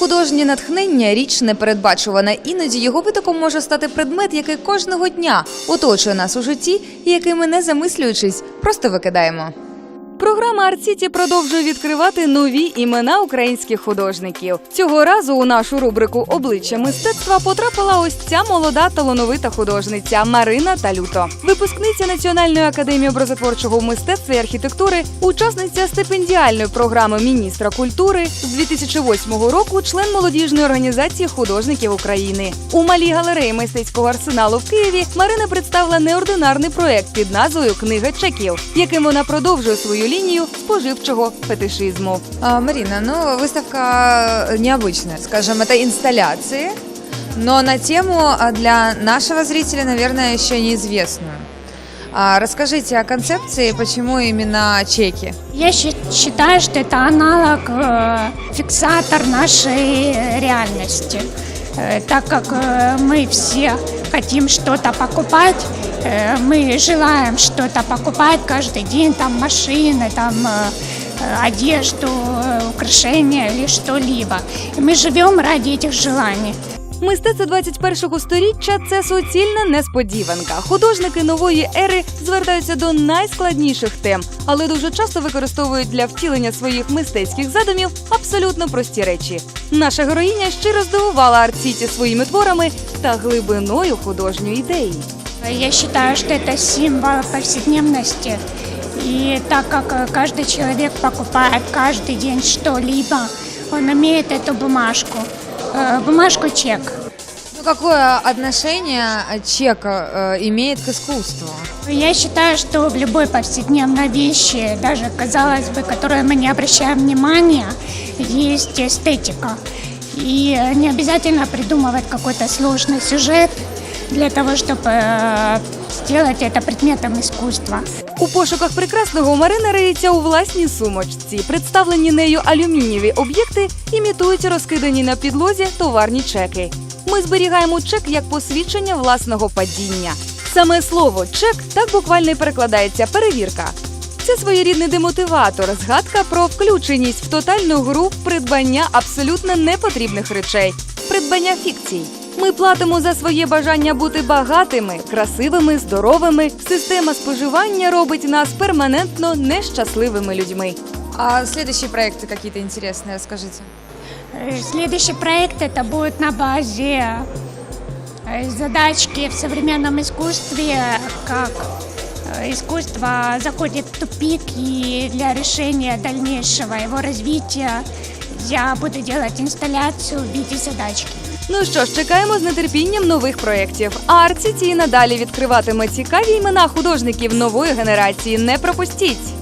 Художнє натхнення річ непередбачувана. Іноді його витоком може стати предмет, який кожного дня оточує нас у житті, і який ми не замислюючись, просто викидаємо. Програма Арт-Сіті продовжує відкривати нові імена українських художників. Цього разу у нашу рубрику Обличчя мистецтва потрапила ось ця молода талановита художниця Марина Талюто, випускниця Національної академії образотворчого мистецтва і архітектури, учасниця стипендіальної програми міністра культури з 2008 року, член молодіжної організації художників України. У малій галереї мистецького арсеналу в Києві Марина представила неординарний проект під назвою Книга чеків, яким вона продовжує свою линию споживчого фетишизму. А, Марина, ну выставка необычная, скажем, это инсталляции, но на тему а, для нашего зрителя, наверное, еще неизвестную. А, расскажите о концепции, почему именно чеки? Я считаю, что это аналог, э, фиксатор нашей реальности. Э, Так как э, мы все хотим что-то покупать, мы желаем что-то покупать каждый день, там машины, там э, э, одежду, э, украшения или что-либо. И мы живем ради этих желаний. Мистецтво 21-го сторіччя це суцільна несподіванка. Художники нової ери звертаються до найскладніших тем, але дуже часто використовують для втілення своїх мистецьких задумів абсолютно прості речі. Наша героїня щиро здивувала арт-сіті своїми творами та глибиною художньої ідеї. Я считаю, что это символ повседневности. И так как э, каждый человек покупает каждый день что-либо, он имеет эту бумажку, э, бумажку чек. Ну какое отношение чека э, имеет к искусству? Я считаю, что в любой повседневной вещи, даже, казалось бы, которой мы не обращаем внимания, есть эстетика. И не обязательно придумывать какой-то сложный сюжет для того, чтобы э, сделать это предметом искусства. У пошуках прекрасного Марина риється у власній сумочці. Представлені нею алюмінієві об'єкти імітують розкидані на підлозі товарні чеки. Ми зберігаємо чек як посвідчення власного падіння. Саме слово чек так буквально й перекладається перевірка. Це своєрідний демотиватор, згадка про включеність в тотальну гру придбання абсолютно непотрібних речей, придбання фікцій. Ми платимо за своє бажання бути багатими, красивими, здоровими. Система споживання робить нас перманентно нещасливими людьми. А следующие проекты какие-то интересные, расскажите. Э, Следующий проект это будет на базе э, задачки в современном искусстве, как э, искусство заходит в тупик и для решения дальнейшего его развития я буду делать инсталляцию в виде задачки. Ну що ж, чекаємо з нетерпінням нових проєктів. А надалі відкриватиме цікаві імена художників нової генерації. Не пропустіть!